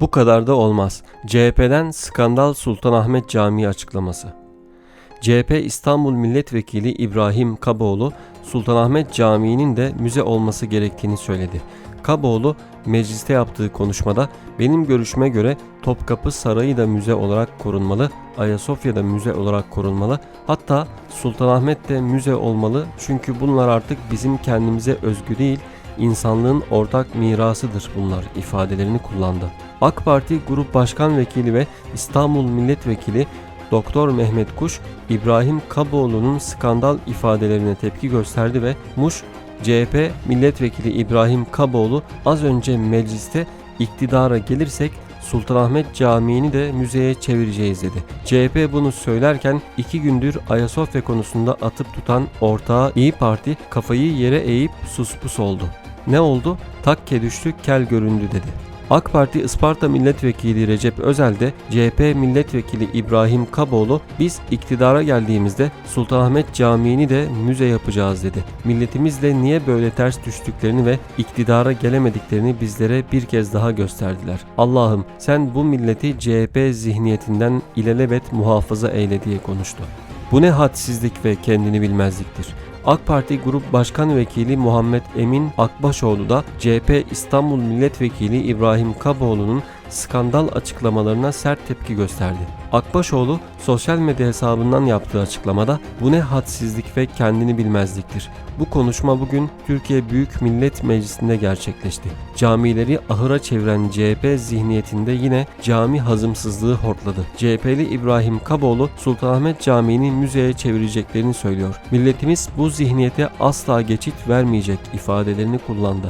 Bu kadar da olmaz. CHP'den skandal Sultanahmet Camii açıklaması. CHP İstanbul Milletvekili İbrahim Kaboğlu, Sultanahmet Camii'nin de müze olması gerektiğini söyledi. Kaboğlu, mecliste yaptığı konuşmada benim görüşüme göre Topkapı Sarayı da müze olarak korunmalı, Ayasofya da müze olarak korunmalı, hatta Sultanahmet de müze olmalı çünkü bunlar artık bizim kendimize özgü değil, insanlığın ortak mirasıdır bunlar ifadelerini kullandı. AK Parti Grup Başkan Vekili ve İstanbul Milletvekili Doktor Mehmet Kuş, İbrahim Kaboğlu'nun skandal ifadelerine tepki gösterdi ve Muş CHP Milletvekili İbrahim Kaboğlu az önce mecliste iktidara gelirsek Sultanahmet Camii'ni de müzeye çevireceğiz dedi. CHP bunu söylerken iki gündür Ayasofya konusunda atıp tutan ortağı İyi Parti kafayı yere eğip suspus oldu. Ne oldu? Takke düştü, kel göründü dedi. AK Parti Isparta Milletvekili Recep Özel de CHP Milletvekili İbrahim Kaboğlu biz iktidara geldiğimizde Sultanahmet Camii'ni de müze yapacağız dedi. Milletimizle niye böyle ters düştüklerini ve iktidara gelemediklerini bizlere bir kez daha gösterdiler. Allah'ım sen bu milleti CHP zihniyetinden ilelebet muhafaza eyle diye konuştu. Bu ne hadsizlik ve kendini bilmezliktir. AK Parti Grup Başkan Vekili Muhammed Emin Akbaşoğlu da CHP İstanbul Milletvekili İbrahim Kaboğlu'nun skandal açıklamalarına sert tepki gösterdi. Akbaşoğlu sosyal medya hesabından yaptığı açıklamada bu ne hadsizlik ve kendini bilmezliktir. Bu konuşma bugün Türkiye Büyük Millet Meclisi'nde gerçekleşti. Camileri ahıra çeviren CHP zihniyetinde yine cami hazımsızlığı hortladı. CHP'li İbrahim Kaboğlu Sultanahmet Camii'ni müzeye çevireceklerini söylüyor. Milletimiz bu zihniyete asla geçit vermeyecek ifadelerini kullandı.